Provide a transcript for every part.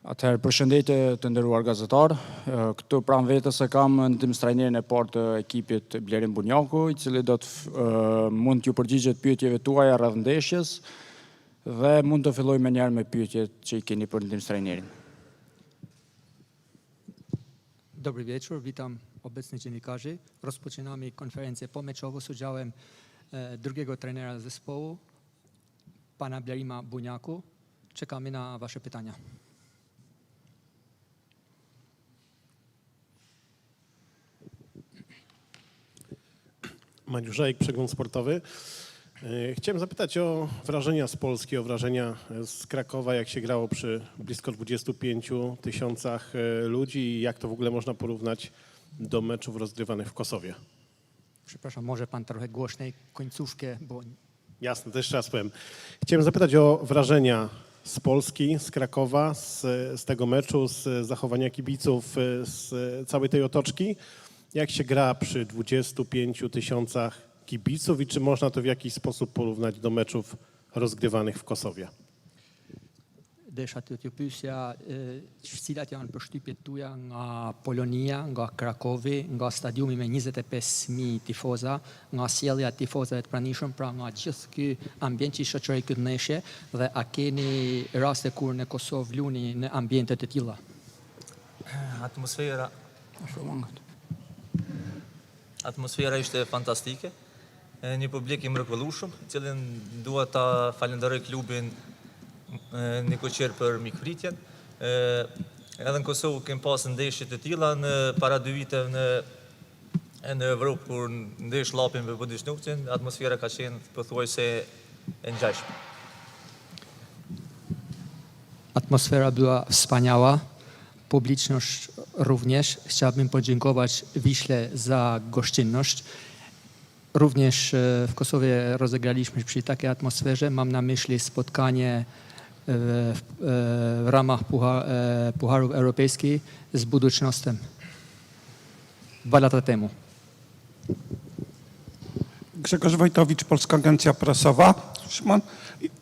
Atëherë, përshëndetje të nderuar gazetar. Eh, Këtu pranë vetës e kam ndihmës trajnerin e parë të ekipit Blerin Bunjaku, i cili do të mund t'ju përgjigjet pyetjeve tuaja rreth ndeshjes dhe mund të filloj me njerë me pyetjet që i keni për ndihmës trajnerin. Dobry wieczór, witam obecnych dziennikarzy. Rozpoczynamy konferencję pomeczową z udziałem drugiego trenera zespołu, pana Blerima Buniaku. Czekamy na wasze pytania. Maniuszajek, przegląd sportowy. E, Chciałem zapytać o wrażenia z Polski, o wrażenia z Krakowa, jak się grało przy blisko 25 tysiącach e, ludzi i jak to w ogóle można porównać do meczów rozgrywanych w Kosowie. Przepraszam, może pan trochę głośniej końcówkę, bo Jasne, to jeszcze raz powiem. Chciałem zapytać o wrażenia z Polski, z Krakowa, z, z tego meczu, z zachowania kibiców, e, z całej tej otoczki. Jak się gra przy 25 tysiącach kibiców i czy można to w jakiś sposób porównać do meczów rozgrywanych w Kosowie? desha të t'ju pyesja e, cilat janë përshtypjet tuaja nga Polonia, nga Krakowi, nga stadiumi me 25.000 tifoza, nga sjellja e tifozave të pranishëm, pra nga gjithë ky ambient që i shoqëroi këtë ndeshje dhe a keni raste kur në Kosovë luni në ambiente të tilla? Atmosfera, Shumë angët. Atmosfera ishte fantastike. Një publik i mrekullueshëm, i cilin dua ta falenderoj klubin Nikoqer për mikpritjen. Edhe në Kosovë kem pas ndeshje të tilla në para dy viteve në në Evropë kur ndesh llapin me Budishnucin, atmosfera ka qenë pothuajse e ngjashme. Atmosfera była wspaniała, publiczność również. Chciałbym podziękować Wiśle za gościnność. Również e, w Kosowie rozegraliśmy przy takiej atmosferze. Mam na myśli spotkanie e, w, e, w ramach Pucha- e, Pucharów Europejskich z Buducznostem dwa lata temu. Grzegorz Wojtowicz, Polska Agencja Prasowa. Szymon,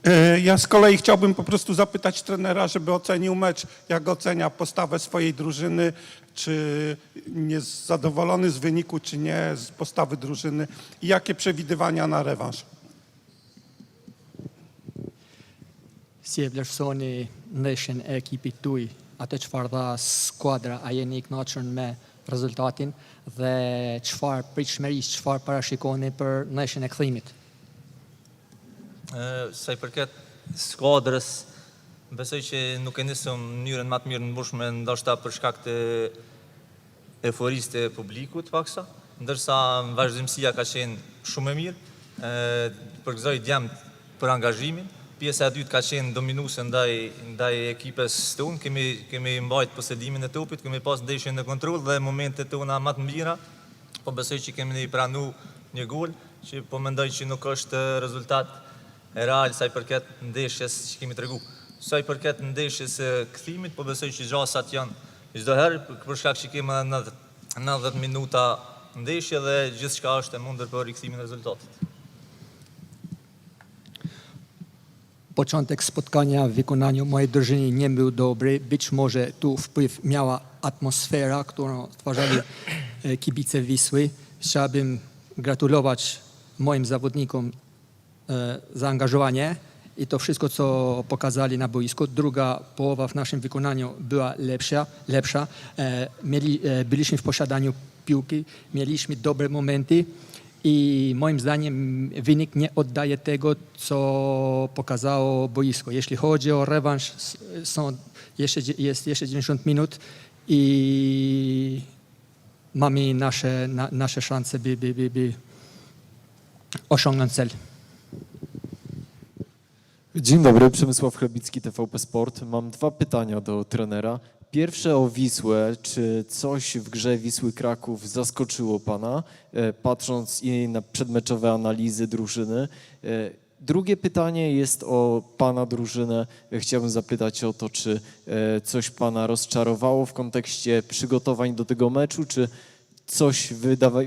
e, Ja z kolei chciałbym po prostu zapytać trenera, żeby ocenił mecz, jak ocenia postawę swojej drużyny, czy jest zadowolony z wyniku, czy nie, z postawy drużyny? I jakie przewidywania na rewanż. Si e vlerësoni ndeshjen e ekipit tuaj, atë çfarë dha skuadra, a jeni i kënaqur me rezultatin. Dhe çfarë pritshmërisë, çfarë parashikoni për ndeshjen e kthimit? E, Sa i përket skuadrës, besoj që nuk e nisëm mënyrën më të mirë në mbushme, ndoshta për shkak të euforisë të publikut paksa, ndërsa vazhdimësia ka qenë shumë e mirë. Ë përgëzoj djemt për angazhimin. Pjesa e dytë ka qenë dominuese ndaj ndaj ekipes tonë. Kemi kemi mbajt posedimin e topit, kemi pas ndeshjen në kontroll dhe momentet tona më të mira. Po besoj që kemi pranu një gol që po mendoj që nuk është rezultat e real sa i përket ndeshjes që kemi tregu. Sa i përket ndeshjes së kthimit, po besoj që gjasat janë çdo herë për- shkak që kemi 90 90 minuta ndeshje dhe gjithçka është e mundur për rikthimin e rezultatit. Początek spotkania w wykonaniu mojej drużyny nie był dobry. Być może tu wpływ miała atmosfera, którą stwarzali e, kibice Wisły. Chciałbym gratulować moim zawodnikom e, zaangażowanie i to wszystko, co pokazali na boisku. Druga połowa w naszym wykonaniu była lepsza. lepsza. E, Mieli, e, byliśmy w posiadaniu piłki, mieliśmy dobre momenty i moim zdaniem wynik nie oddaje tego, co pokazało boisko. Jeśli chodzi o rewanż, są jeszcze, jest jeszcze 90 minut i mamy nasze, na, nasze szanse, by, by, by, by osiągnąć cel. Dzień dobry, Przemysław Chlebicki, TVP Sport. Mam dwa pytania do trenera. Pierwsze o Wisłę. Czy coś w grze Wisły Kraków zaskoczyło Pana, e, patrząc i na przedmeczowe analizy drużyny? E, Drugie pytanie jest o Pana drużynę. Chciałbym zapytać o to, czy e, coś Pana rozczarowało w kontekście przygotowań do tego meczu, czy coś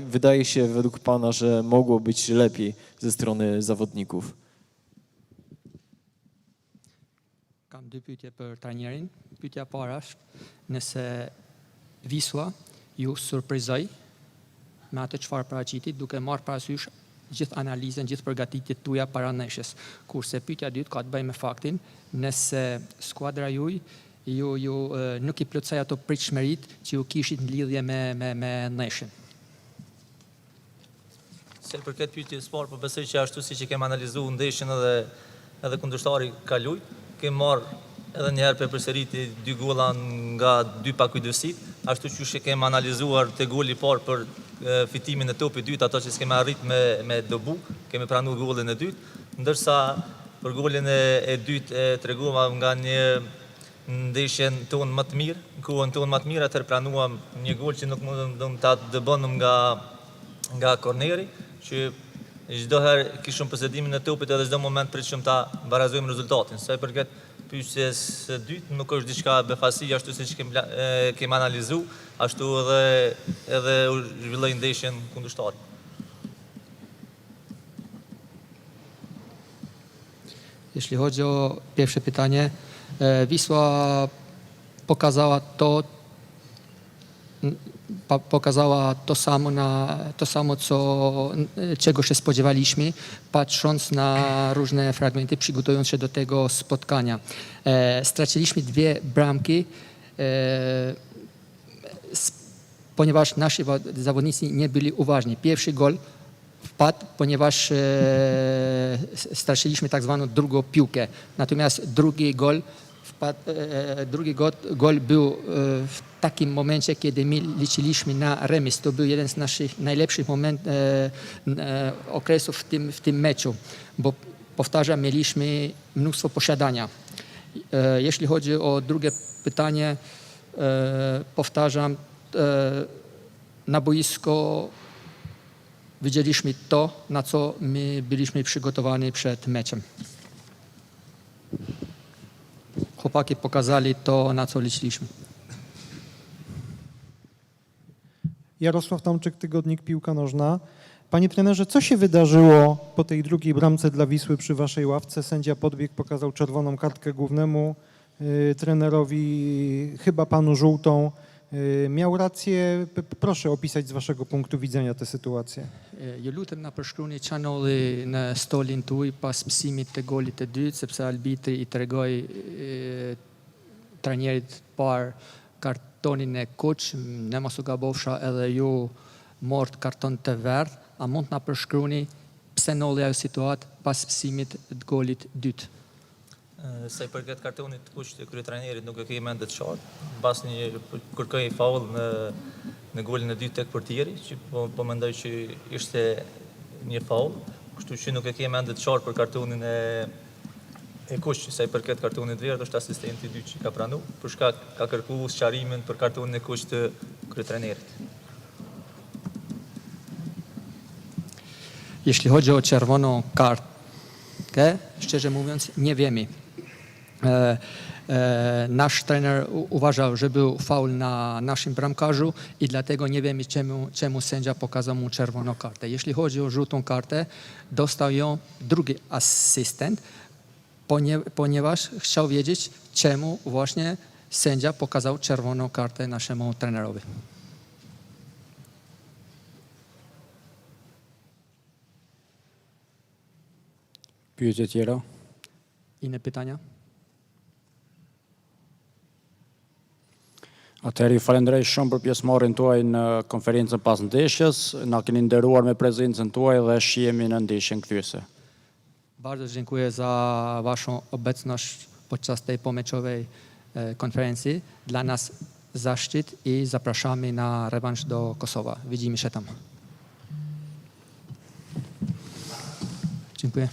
wydaje się według Pana, że mogło być lepiej ze strony zawodników? Kam dy pyetje për trajnerin. Pyetja e parë është nëse Visua ju surprizoi me atë çfarë paraqiti duke marrë parasysh gjithë analizën, gjithë përgatitjet tuaja para ndeshjes. Kurse pyetja dytë ka të bëjë me faktin nëse skuadra juaj ju ju nuk i plotsoi ato pritshmërit që ju kishit në lidhje me me me ndeshjen. Se për këtë pyetje sport, po besoj që ashtu siç e kem analizuar ndeshjen edhe edhe kundërshtari ka lujt, kem marr edhe një herë për përsëriti dy golla nga dy pakujdësit, ashtu që që kem analizuar te goli parë për fitimin e topit dytë, ato që s'kemi arrit me me dobu, kemi pranuar gollin e dytë, ndërsa për golin e, e dytë e treguam nga një ndeshjen tonë më të mirë, në kohën tonë më të mirë, atër pranuam një gol që nuk mundëm ta dëbënëm nga nga korneri, që çdo herë kishim posedimin e topit edhe çdo moment pritshëm ta barazojmë rezultatin. Sa i përket pyetjes së dytë, nuk është diçka befasi ashtu siç kem e, kem analizuar, ashtu edhe edhe u zhvilloi ndeshjen kundërshtari. Jeśli chodzi o pierwsze pytanie, Wisła pokazała to, pokazała to samo, na, to samo co, czego się spodziewaliśmy, patrząc na różne fragmenty, przygotowując się do tego spotkania. E, straciliśmy dwie bramki, e, ponieważ nasi zawodnicy nie byli uważni. Pierwszy gol wpadł, ponieważ e, straciliśmy tak zwaną drugą piłkę. Natomiast drugi gol, wpadł, e, drugi gol, gol był e, takim momencie, kiedy my liczyliśmy na remis. To był jeden z naszych najlepszych moment, e, e, okresów w tym, w tym meczu, bo powtarzam, mieliśmy mnóstwo posiadania. E, Jeśli chodzi o drugie pytanie, e, powtarzam, e, na boisko widzieliśmy to, na co my byliśmy przygotowani przed meczem. Chłopaki pokazali to, na co liczyliśmy. Jarosław Tomczyk, Tygodnik Piłka Nożna. Panie trenerze, co się wydarzyło po tej drugiej bramce dla Wisły przy waszej ławce? Sędzia podbiegł, pokazał czerwoną kartkę głównemu y, trenerowi, chyba panu żółtą. Y, miał rację. P- proszę opisać z waszego punktu widzenia tę sytuację. Përshkruani që ndodhi në stolin tuaj pas pësimit të golit të dytë, sepse arbitri i tregoi e, trajnerit të parë kartonin e kuq, ne mos u gabofsha edhe ju mort karton të verdh, a mund të na përshkruani pse ndodhi ajo situatë pas pësimit të golit dytë? Sa i përket kartonit të kuq të kryetrajnerit nuk e kemi mendet qartë. Mbas një kërkoi faull në në golin e dytë tek portieri, që po, po mendoj që ishte një faull, kështu që nuk e kemi mendet qartë për kartonin e kuq, sa i përket kartonit të verdh është asistenti i dytë që ka pranuar, për shkak ka kërkuar për kartonin e kuq të. Jeśli chodzi o czerwoną kartkę, szczerze mówiąc, nie wiemy. E, e, nasz trener uważał, że był faul na naszym bramkarzu i dlatego nie wiemy, czemu, czemu sędzia pokazał mu czerwoną kartę. Jeśli chodzi o żółtą kartę, dostał ją drugi asystent, ponieważ chciał wiedzieć, czemu właśnie sędzia pokazał czerwoną kartę naszemu trenerowi. Pyetje tjera? Inne pytania? Atëherë ju falenderoj shumë për pjesëmarrjen tuaj në konferencën pas ndeshjes. Na keni nderuar me prezencën tuaj dhe shihemi në ndeshjen kthyese. Bardzo dziękuję za Waszą obecność podczas tej pomeczowej e, konferencji. Dla nas zaszczyt i zapraszamy na rewanż do Kosowa. Widzimy się tam. Dziękuję.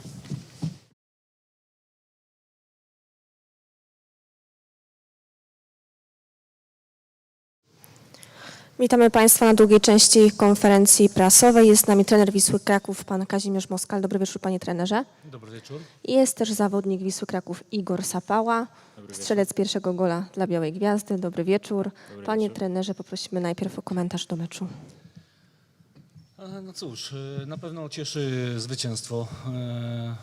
Witamy Państwa na drugiej części konferencji prasowej. Jest z nami trener Wisły Kraków, pan Kazimierz Moskal. Dobry wieczór, panie trenerze. Dobry wieczór. Jest też zawodnik Wisły Kraków Igor Sapała, strzelec pierwszego gola dla Białej Gwiazdy. Dobry wieczór. panie trenerze, poprosimy najpierw o komentarz do meczu. E, No cóż, e, na pewno cieszy zwycięstwo. e,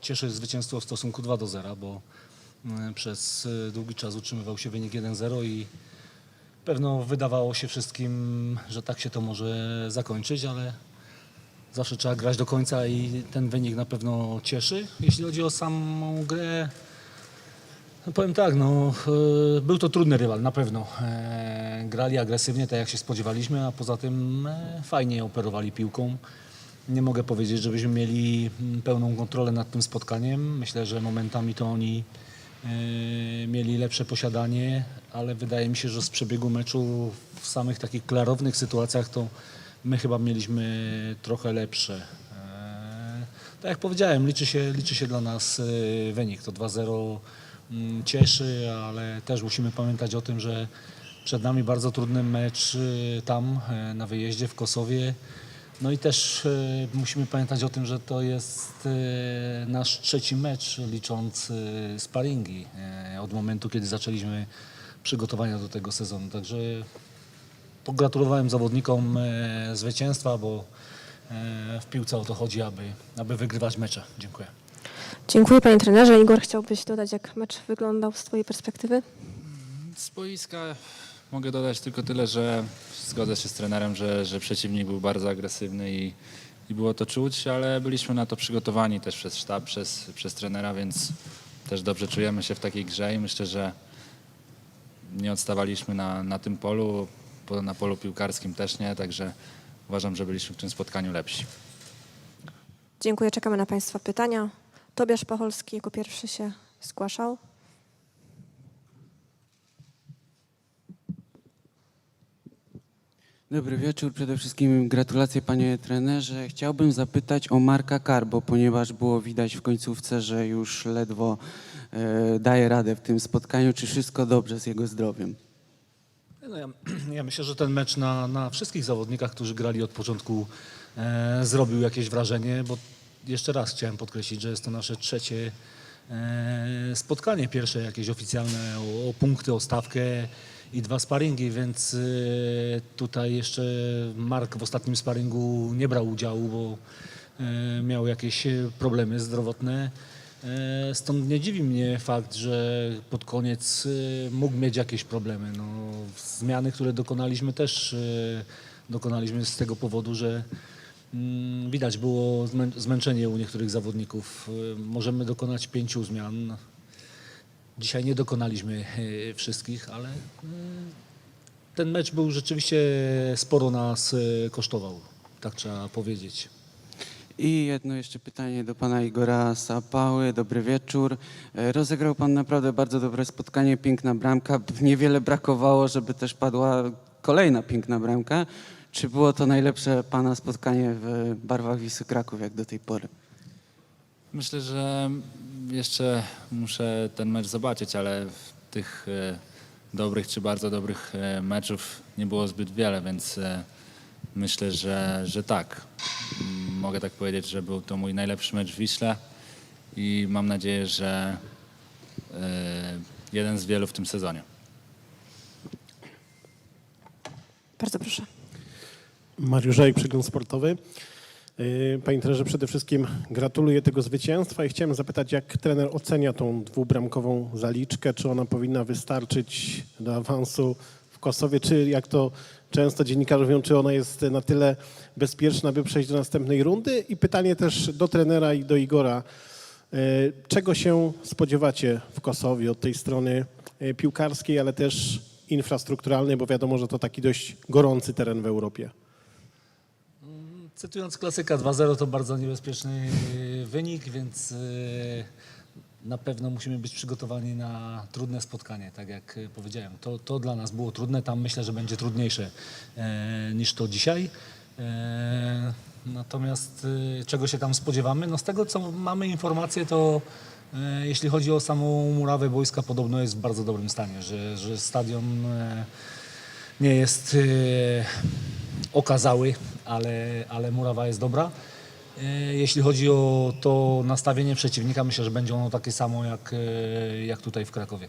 Cieszy zwycięstwo w stosunku 2 do 0, bo Przez długi czas utrzymywał się wynik 1-0 i pewno wydawało się wszystkim, że tak się to może zakończyć, ale zawsze trzeba grać do końca i ten wynik na pewno cieszy. Jeśli chodzi o samą grę, no powiem tak, no, e, był to trudny rywal, na pewno. E, grali agresywnie, tak jak się spodziewaliśmy, a poza tym e, fajnie operowali piłką. Nie mogę powiedzieć, żebyśmy mieli mm, pełną kontrolę nad tym spotkaniem. Myślę, że momentami to oni mieli lepsze posiadanie, ale wydaje mi się, że z przebiegu meczu w samych takich klarownych sytuacjach to my chyba mieliśmy trochę lepsze. E, Tak jak powiedziałem, liczy się, liczy się dla nas e, wynik. To 2-0 mm, cieszy, ale też musimy pamiętać o tym, że przed nami bardzo trudny mecz e, tam e, na wyjeździe w Kosowie. No i też e, musimy pamiętać o tym, że to jest e, nasz trzeci mecz licząc e, sparingi od momentu, kiedy zaczęliśmy przygotowania do tego sezonu. Także pogratulowałem zawodnikom zwycięstwa, bo w piłce o to chodzi, aby, aby wygrywać mecze. Dziękuję. Dziękuję panie trenerze. Igor, chciałbyś dodać, jak mecz wyglądał z twojej perspektywy? Z boiska mogę dodać tylko tyle, że zgodzę się z trenerem, że, że przeciwnik był bardzo agresywny i, i było to czuć, ale byliśmy na to przygotowani też przez sztab, przez, przez trenera, więc też dobrze czujemy się w takiej grze i myślę, że nie odstawaliśmy na, na tym polu, po- na polu piłkarskim też nie, także uważam, że byliśmy w tym spotkaniu lepsi. Dziękuję, czekamy na państwa pytania. Tobiasz Pacholski jako pierwszy się zgłaszał. Dobry wieczór. Przede wszystkim gratulacje panie trenerze. Chciałbym zapytać o Marka Karbo, ponieważ było widać w końcówce, że już ledwo e, daje radę w tym spotkaniu. Czy wszystko dobrze z jego zdrowiem? No ja, ja myślę, że ten mecz na, na wszystkich zawodnikach, którzy grali od początku, e, zrobił jakieś wrażenie, bo jeszcze raz chciałem podkreślić, że jest to nasze trzecie e, spotkanie, pierwsze jakieś oficjalne o, o punkty, o stawkę i dwa sparingi, więc e, tutaj jeszcze Mark w ostatnim sparingu nie brał udziału, bo e, miał jakieś e, problemy zdrowotne. Stąd nie dziwi mnie fakt, że pod koniec mógł mieć jakieś problemy. No, zmiany, które dokonaliśmy też dokonaliśmy z tego powodu, że mm, widać było zmę- zmęczenie u niektórych zawodników. Możemy dokonać pięciu zmian. Dzisiaj nie dokonaliśmy e, wszystkich, ale e, ten mecz był rzeczywiście sporo nas e, kosztował. Tak trzeba powiedzieć. I jedno jeszcze pytanie do pana Igora Sapały. Dobry wieczór. Rozegrał pan naprawdę bardzo dobre spotkanie, piękna bramka. Niewiele brakowało, żeby też padła kolejna piękna bramka. Czy było to najlepsze pana spotkanie w barwach Wisły Kraków jak do tej pory? Myślę, że jeszcze muszę ten mecz zobaczyć, ale tych e, dobrych czy bardzo dobrych e, meczów nie było zbyt wiele, więc e, myślę, że, że tak. Mm, Mogę tak powiedzieć, że był to mój najlepszy mecz w Wiśle i mam nadzieję, że jeden z wielu w tym sezonie. Bardzo proszę. Mariusz Żejk, Przegląd Sportowy. Yy, Panie trenerze, przede wszystkim gratuluję tego zwycięstwa i chciałem zapytać, jak trener ocenia tą dwubramkową zaliczkę? Czy ona powinna wystarczyć do awansu w Kosowie, czy jak to często dziennikarze mówią, czy ona jest na tyle bezpieczna, by przejść do następnej rundy? I pytanie też do trenera i do Igora. Yy, Czego się spodziewacie w Kosowie od tej strony yy, piłkarskiej, ale też infrastrukturalnej, bo wiadomo, że to taki dość gorący teren w Europie. Cytując klasyka 2-0 to bardzo niebezpieczny e, wynik, więc e, na pewno musimy być przygotowani na trudne spotkanie, tak jak e, powiedziałem. To, to dla nas było trudne, tam myślę, że będzie trudniejsze e, niż to dzisiaj. E, natomiast czego się tam spodziewamy? No z tego co mamy informacje, to e, jeśli chodzi o samą murawę boiska, podobno jest w bardzo dobrym stanie, że, że stadion nie jest okazały, ale, ale murawa jest dobra. E, Jeśli chodzi o to nastawienie przeciwnika, myślę, że będzie ono takie samo jak, e, jak tutaj w Krakowie.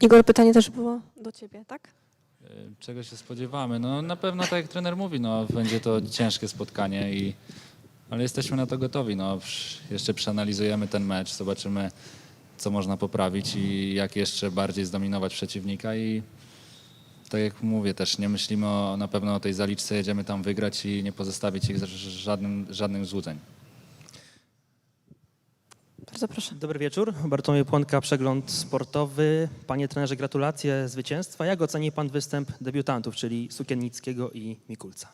Igor, pytanie też było do ciebie, tak? E, Czego się spodziewamy? No na pewno tak jak trener mówi, no, będzie to ciężkie spotkanie i ale jesteśmy na to gotowi. No, jeszcze przeanalizujemy ten mecz, zobaczymy, co można poprawić i jak jeszcze bardziej zdominować przeciwnika i tak jak mówię, też nie myślimy o, na pewno o tej zaliczce, jedziemy tam wygrać i nie pozostawić ich z żadnym, żadnych złudzeń. Bardzo proszę. Dobry wieczór. Bartłomiej Płonka, Przegląd Sportowy. Panie trenerze, gratulacje zwycięstwa. Jak oceni pan występ debiutantów, czyli Sukiennickiego i Mikulca?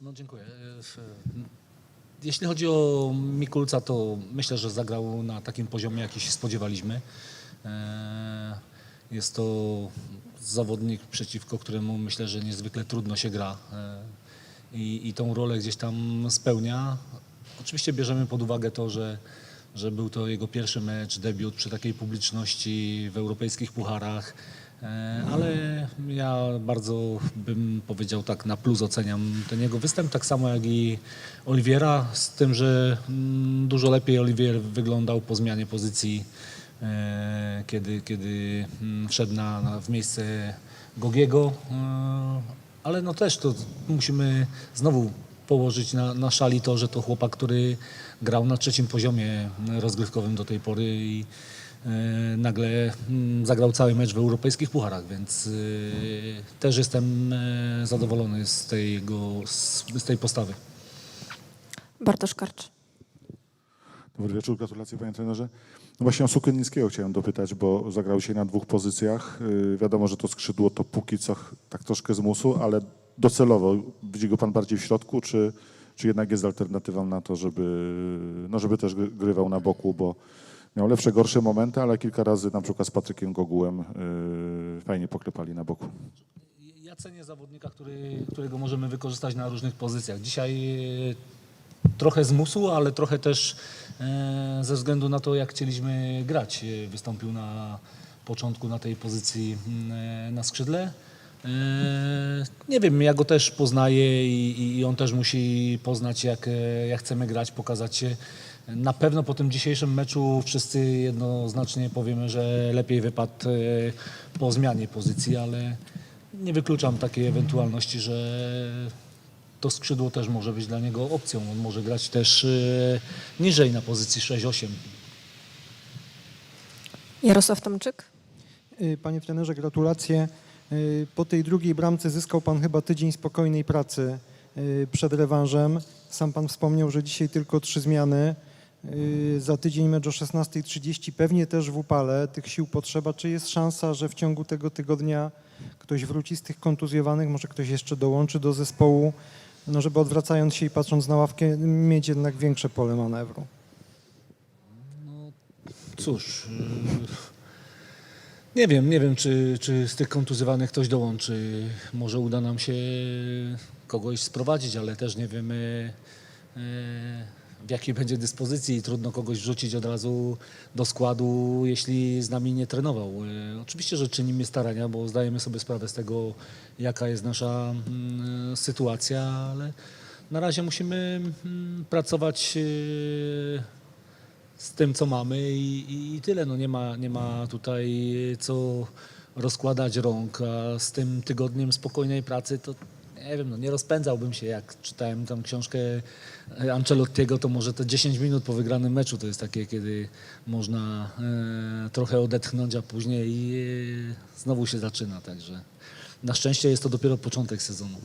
No dziękuję. E, f- Jeśli chodzi o Mikulca, to myślę, że zagrał na takim poziomie, jaki się spodziewaliśmy. E, Jest to zawodnik, przeciwko któremu myślę, że niezwykle trudno się gra e, i, i tą rolę gdzieś tam spełnia. Oczywiście bierzemy pod uwagę to, że, że był to jego pierwszy mecz, debiut przy takiej publiczności w europejskich pucharach. E, Ale ja bardzo bym powiedział tak na plus oceniam ten jego występ, tak samo jak i Oliwiera, z tym, że mm, dużo lepiej Oliwier wyglądał po zmianie pozycji, kiedy, kiedy mm, wszedł na, na, w miejsce Gogiego, e, ale no też to musimy znowu położyć na, na szali to, że to chłopak, który grał na trzecim poziomie rozgrywkowym do tej pory i e, nagle mm, zagrał cały mecz w europejskich pucharach, więc e, też jestem e, zadowolony z, tego, z, z tej postawy. Bartosz Karcz. Dobry wieczór, gratulacje panie trenerze. No właśnie o Sukiennickiego chciałem dopytać, bo zagrał się na dwóch pozycjach. Yy, wiadomo, że to skrzydło to póki co tak troszkę z musu, ale docelowo widzi go pan bardziej w środku, czy, czy jednak jest alternatywą na to, żeby, no żeby też gry- grywał na boku, bo miał lepsze, gorsze momenty, ale kilka razy na przykład z Patrykiem Gogułem yy, fajnie poklepali na boku. Ja cenię zawodnika, który, którego możemy wykorzystać na różnych pozycjach. Dzisiaj trochę z musu, ale trochę też e, ze względu na to, jak chcieliśmy grać. E, Wystąpił na początku na tej pozycji mm, e, na skrzydle. Nie wiem, ja go też poznaję i, on też musi poznać, jak, jak chcemy grać, pokazać się. Na pewno po tym dzisiejszym meczu wszyscy jednoznacznie powiemy, że lepiej wypadł po zmianie pozycji, ale nie wykluczam takiej ewentualności, że to skrzydło też może być dla niego opcją. On może grać też e, niżej na pozycji 6-8. Jarosław Tomczyk. Y, Panie trenerze, gratulacje. Y, Po tej drugiej bramce zyskał pan chyba tydzień spokojnej pracy przed rewanżem. Sam pan wspomniał, że dzisiaj tylko trzy zmiany. Za tydzień mecz o 16.30, pewnie też w upale. Tych sił potrzeba. Czy jest szansa, że w ciągu tego tygodnia ktoś wróci z tych kontuzjowanych, może ktoś jeszcze dołączy do zespołu, no żeby odwracając się i patrząc na ławkę, mieć jednak większe pole manewru? Cóż, yy, nie wiem, nie wiem, czy, czy z tych kontuzjowanych ktoś dołączy. Może uda nam się kogoś sprowadzić, ale też nie wiemy yy, w jakiej będzie dyspozycji. Trudno kogoś wrzucić od razu do składu, jeśli z nami nie trenował. Yy, Oczywiście, że czynimy starania, bo zdajemy sobie sprawę z tego, jaka jest nasza mm, sytuacja, ale na razie musimy mm, pracować yy, z tym, co mamy i, i tyle. No nie, ma, nie ma tutaj co rozkładać rąk, a z tym tygodniem spokojnej pracy to nie wiem, no nie rozpędzałbym się, jak czytałem tam książkę Ancelottiego, to może te 10 minut po wygranym meczu to jest takie, kiedy można e, trochę odetchnąć, a później e, znowu się zaczyna, także na szczęście jest to dopiero początek sezonu.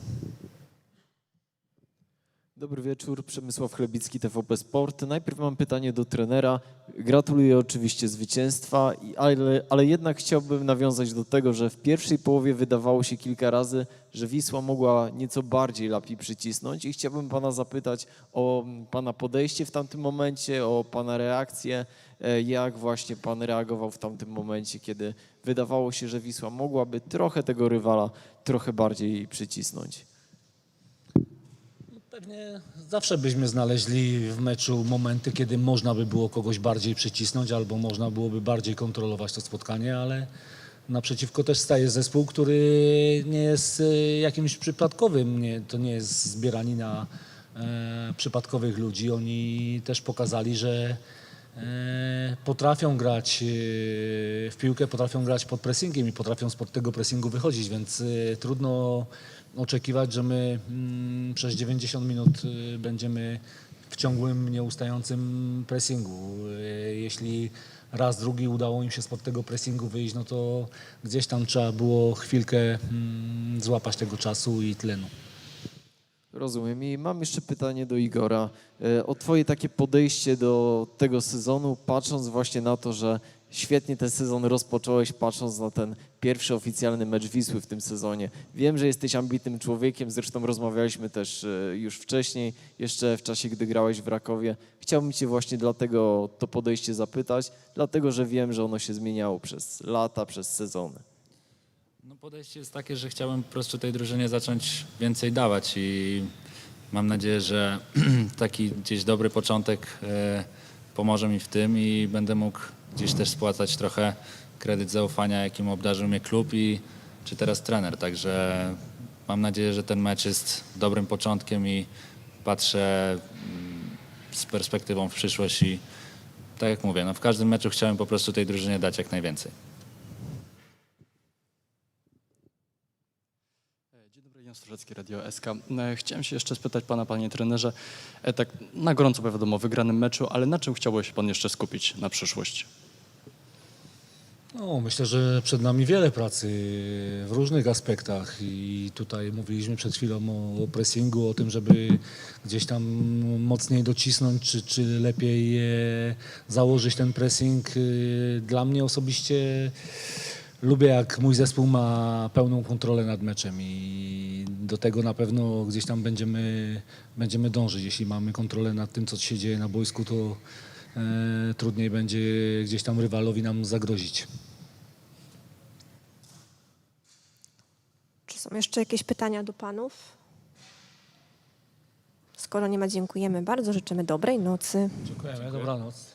Dobry wieczór, Przemysław Chlebicki, TVP Sport. Najpierw mam pytanie do trenera. Gratuluję oczywiście zwycięstwa, ale, ale jednak chciałbym nawiązać do tego, że w pierwszej połowie wydawało się kilka razy, że Wisła mogła nieco bardziej Lapi przycisnąć i chciałbym pana zapytać o pana podejście w tamtym momencie, o pana reakcję, e, jak właśnie pan reagował w tamtym momencie, kiedy wydawało się, że Wisła mogłaby trochę tego rywala trochę bardziej przycisnąć. Pewnie zawsze byśmy znaleźli w meczu momenty, kiedy można by było kogoś bardziej przycisnąć albo można byłoby bardziej kontrolować to spotkanie, ale naprzeciwko też staje zespół, który nie jest e, jakimś przypadkowym, nie, to nie jest zbieranina e, przypadkowych ludzi. Oni też pokazali, że e, potrafią grać e, w piłkę, potrafią grać pod pressingiem i potrafią spod tego pressingu wychodzić, więc trudno oczekiwać, że my mm, przez 90 minut e, będziemy w ciągłym, nieustającym pressingu. E, Jeśli raz, drugi udało im się spod tego pressingu wyjść, no to gdzieś tam trzeba było chwilkę mm, złapać tego czasu i tlenu. Rozumiem. I mam jeszcze pytanie do Igora. E, O twoje takie podejście do tego sezonu, patrząc właśnie na to, że świetnie ten sezon rozpocząłeś, patrząc na ten pierwszy oficjalny mecz Wisły w tym sezonie. Wiem, że jesteś ambitnym człowiekiem, zresztą rozmawialiśmy też e, już wcześniej, jeszcze w czasie, gdy grałeś w Rakowie. Chciałbym cię właśnie dlatego to podejście zapytać, dlatego że wiem, że ono się zmieniało przez lata, przez sezony. No podejście jest takie, że chciałem po prostu tej drużynie zacząć więcej dawać i mam nadzieję, że taki gdzieś dobry początek e, pomoże mi w tym i będę mógł gdzieś też spłacać trochę kredyt zaufania, jakim obdarzył mnie klub i czy teraz trener. Także mam nadzieję, że ten mecz jest dobrym początkiem i patrzę mm, z perspektywą w przyszłość i tak jak mówię, no w każdym meczu chciałem po prostu tej drużynie dać jak najwięcej. Radio SK. E, Chciałem się jeszcze spytać pana, panie trenerze, e, tak na gorąco, wiadomo, wygranym meczu, ale na czym chciałby się pan jeszcze skupić na przyszłość? No, myślę, że przed nami wiele pracy w różnych aspektach i tutaj mówiliśmy przed chwilą o, o pressingu, o tym, żeby gdzieś tam mocniej docisnąć, czy, czy lepiej e, założyć ten pressing. Dla mnie osobiście lubię, jak mój zespół ma pełną kontrolę nad meczem i do tego na pewno gdzieś tam będziemy, będziemy dążyć. Jeśli mamy kontrolę nad tym, co się dzieje na boisku, to e, trudniej będzie gdzieś tam rywalowi nam zagrozić. Czy są jeszcze jakieś pytania do panów? Skoro nie ma, dziękujemy bardzo. Życzymy dobrej nocy. Dziękujemy, dobranoc.